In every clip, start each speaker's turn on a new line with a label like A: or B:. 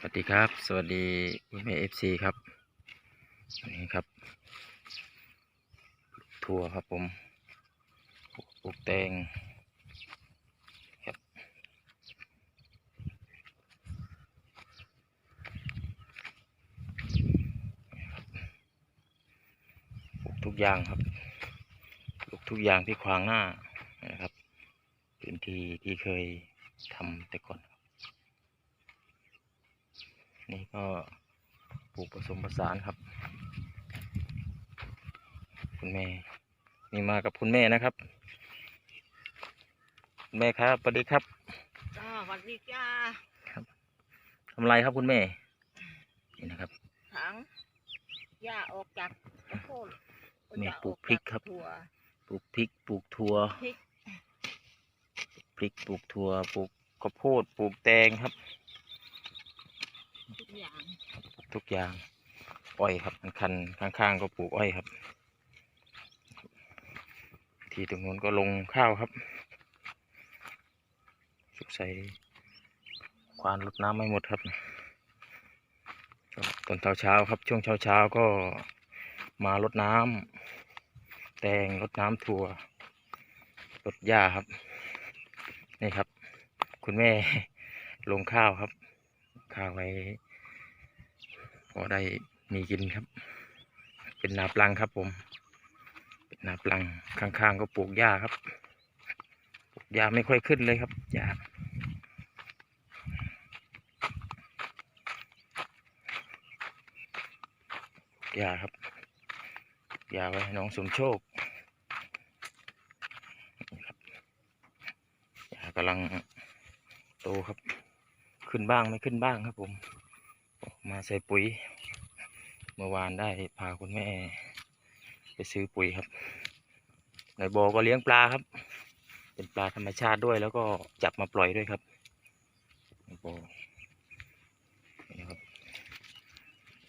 A: สวัสดีครับ สวัสดีคุณแม่เอฟซีครับนนี้ครับ ทัวครับผมปลูกแตงครับปลูกทุกอย่างครับปลูกทุกอย่างที่ขวางหน้านะครับพื้นที่ที่เคยทำแต่ก่อน นี่ก็ปลูกผสมผสานครับ คุณแม่ นี่มากับคุณแม่นะครับ คุณแม่ครับสวัสดีครับ
B: จ้าสวัสดีจ้า
A: ทำไรครับคุณแม่ นี่นะครับ
B: ถังหญ้าออกจากข้าวโพด
A: นี่ปลูกพริกครับ
B: ถั่ว
A: ปลูกพริก ปลูกถั่ว
B: พริก
A: พริก ปลูกถั่ว ปลูกข้าวโพด ปลูกแตงครับ
B: ทุกอย่าง
A: ทุกอย่างอ้อยครับคันข้างๆก็ปลูกอ้อยครับ ที่ตรงนู้นก็ลงข้าวครับสุกใส่ควานรดน้ำไม่หมดครับตอนเช้าเช้าครับช่วงเช้าเช้าๆก็มารดน้ำแตงรดน้ำถั่วรดหญ้าครับ นี่ครับ คุณแม่ลงข้าวครับ ข้าวไว้พอได้มีกินครับ เป็นนาปลังครับผม เป็นนาปลังข้างๆก็ปลูกหญ้าครับปลูกหญ้าไม่ค่อยขึ้นเลยครับหญ้าหญ้าครับหญ้าไว้น้องสมโชคนี่ครับหญ้ากำลังโตครับ ขึ้นบ้างไม่ขึ้นบ้างครับ ผม มาใส่ปุ๋ย เมื่อวานได้พาคุณแม่ ไปซื้อปุ๋ยครับ ในบ่อก็เลี้ยงปลาครับ เป็นปลาธรรมชาติด้วย แล้วก็จับมาปล่อยด้วยครับในบ่อนี่ครับ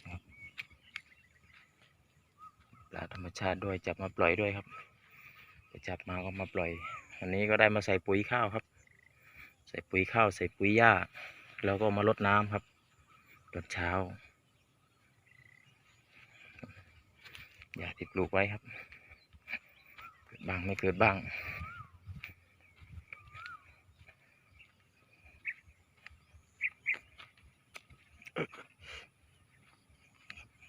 A: นะครับปลาธรรมชาติด้วยจับมาปล่อยด้วยครับไปจับมาก็มาปล่อย อันนี้ก็ได้มาใส่ปุ๋ยข้าวครับ ใส่ปุ๋ยข้าว ใส่ปุ๋ยหญ้า แล้วก็มารดน้ำครับตอนเช้าหญ้าที่ปลูกไว้ครับ เกิดบ้างไม่เกิดบ้าง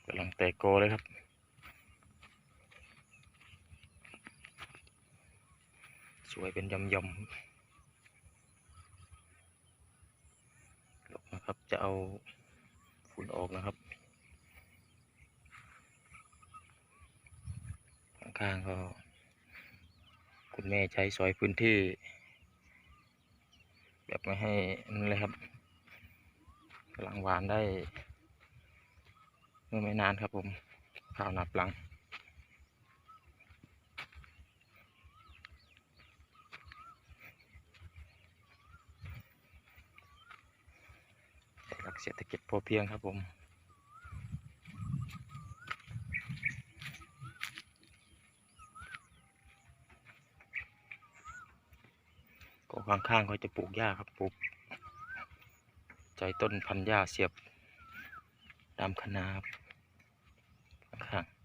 A: กำลังแตกโกเลยครับสวยเป็นยำยำหลบนะครับ จะ เอาฝุ่นออกนะครับ ข้างๆก็ คุณแม่ใช้ซอยพื้นที่ แบบไม่ให้นั่นเลยครับกำลังหวานได้ เมื่อไม่นานครับผม ข้าวหนาปลัง หลัก เศรษฐกิจพอเพียงครับผมก็ข้างๆเขาจะปลูกหญ้าครับปลูกใจต้นพันธุ์หญ้าเสียบตามคณะครับข้างๆ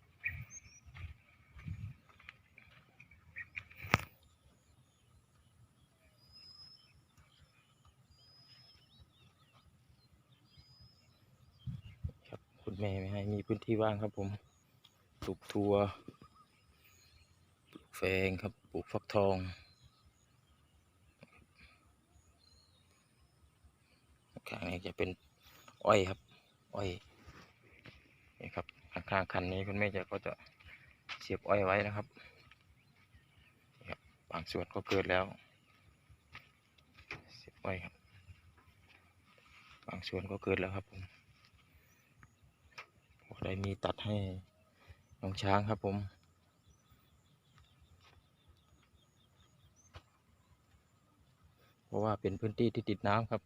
A: คุณแม่ไม่ให้มีพื้นที่ว่างครับผมปลูกทัวปลูกแฟงครับปลูกฟักทองข้างนี้จะเป็นอ้อยครับ อ้อยนี่ครับข้างๆคันนี้คุณแม่จะก็จะเสียบอ้อยไว้นะครับครับบางส่วนก็เกิดแล้ว เสียบอ้อยครับ บางส่วนก็เกิดแล้วครับผม ได้มีตัดให้น้องช้างครับผมเพราะว่าเป็นพื้นที่ที่ติดน้ำครับ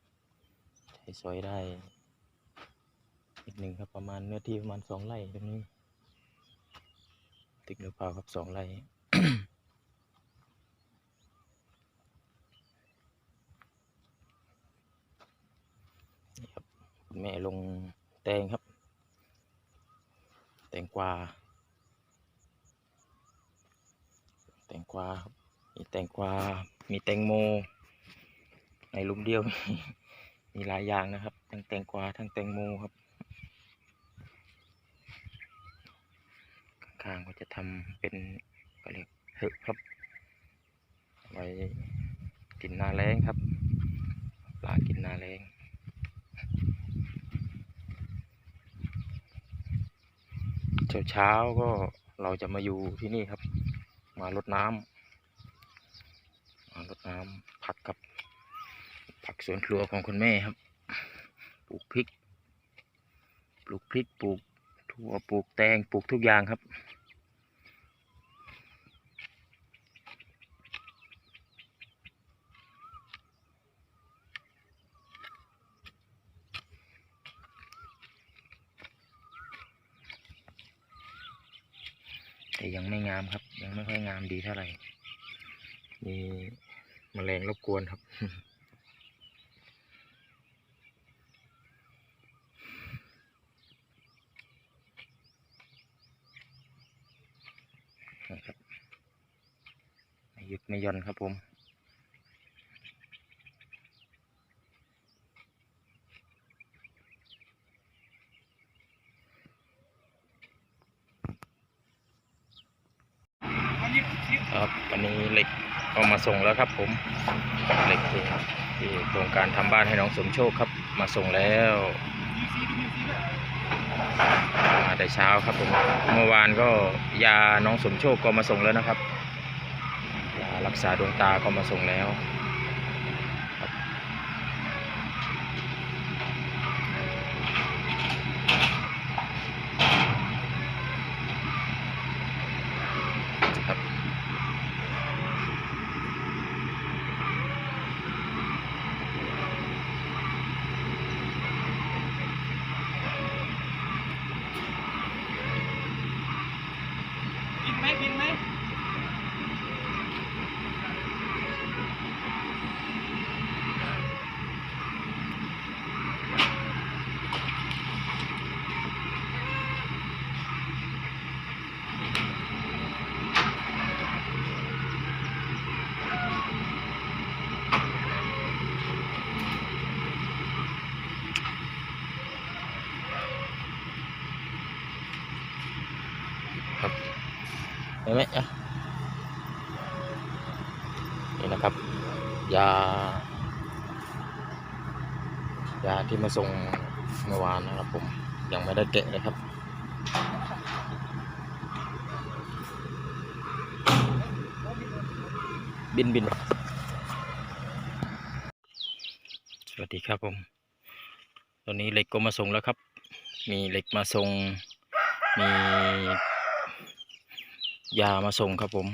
A: ใช้ซอยได้อีกหนึ่งครับประมาณเนื้อที่ประมาณสองไร่ตรงนี้ติดหรือเปล่าครับสองไร่นี่ครับแม่ลงแตงครับ งกวาแตงกวาครับมีแตงกวา มีแตงโม ในลุมเดียวมีหลายอย่างนะครับ ทั้งแตงกวา ทั้งแตงโมครับ ข้างๆก็จะทำเป็นก็เรียกเถอะครับ ไว้กินหนาแรงครับ ปลากินหนาแรง เช้าเช้าๆก็เราจะมาอยู่ที่นี่ครับ มารดน้ำมารดน้ำผักกับ ผักสวนครัวของคุณแม่ครับ ปลูกพริก ปลูกพริกปลูกถั่วปลูกแตงปลูกทุกอย่างครับ แต่ ยังไม่งามครับ ยังไม่ค่อยงามดีเท่าไหร่มีแมลงรบกวนครับนะครับไม่หยุดไม่ย่อนครับผม ครับ วันนี้เหล็กก็มาส่งแล้วครับผมเหล็กที่โครงการทำบ้านให้น้องสมโชคครับ มาส่งแล้วมาแต่เช้าครับผมเมื่อวานก็ยาน้องสมโชคก็มาส่งแล้วนะครับยารักษาดวงตาก็มาส่งแล้ว
C: ห็นไหม
A: อะนี่นะครับ ยา ยาที่มาส่งเมื่อวานนะครับ ผมยังไม่ได้แกะเลยครับบินบินสวัสดีครับผม ตอนนี้เหล็กก็มาส่งแล้วครับ มีเหล็กมาส่ง มี ยามาส่งครับผม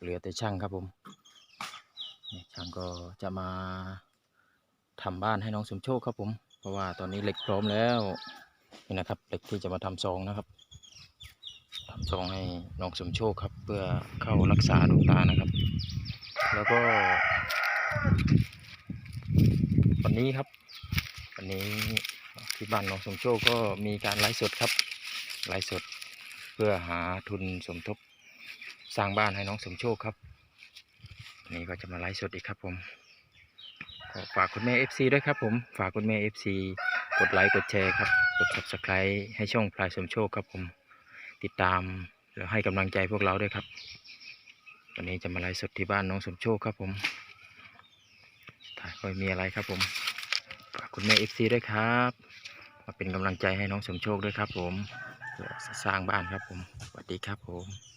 A: เหลือแต่ช่างครับผมช่างก็จะมาทำบ้านให้น้องสมโชคครับผม เพราะว่าตอนนี้เหล็กพร้อมแล้วนี่นะครับเหล็กที่จะมาทำซองนะครับทำซองให้น้องสมโชคครับ เพื่อเข้ารักษาดวงตานะครับ แล้วก็ วันนี้ครับ วันนี้ที่บ้านน้องสมโชคก็มีการไลฟ์สดครับไลฟ์สดเพื่อหาทุนสมทบ สร้างบ้านให้น้องสมโชคครับนนี้ก็จะมาไลฟ์สดอีกครับผมก็ฝากคุณแม่ FC ด้วยครับผมฝากคุณแม่ FC กดไลค์กดแชร์ครับกด subscribe ให้ช่องพลายสมโชคครับผมติดตามแล้วให้กำลังใจพวกเราด้วยครับวันนี้จะมาไลฟ์สดที่บ้านน้องสมโชคครับผมถ่ายก็มีอะไรครับผมฝากคุณแม่ FC ด้วยครับมาเป็นกำลังใจให้น้องสมโชคด้วยครับผมสร้างบ้านครับผมสวัสดีครับผม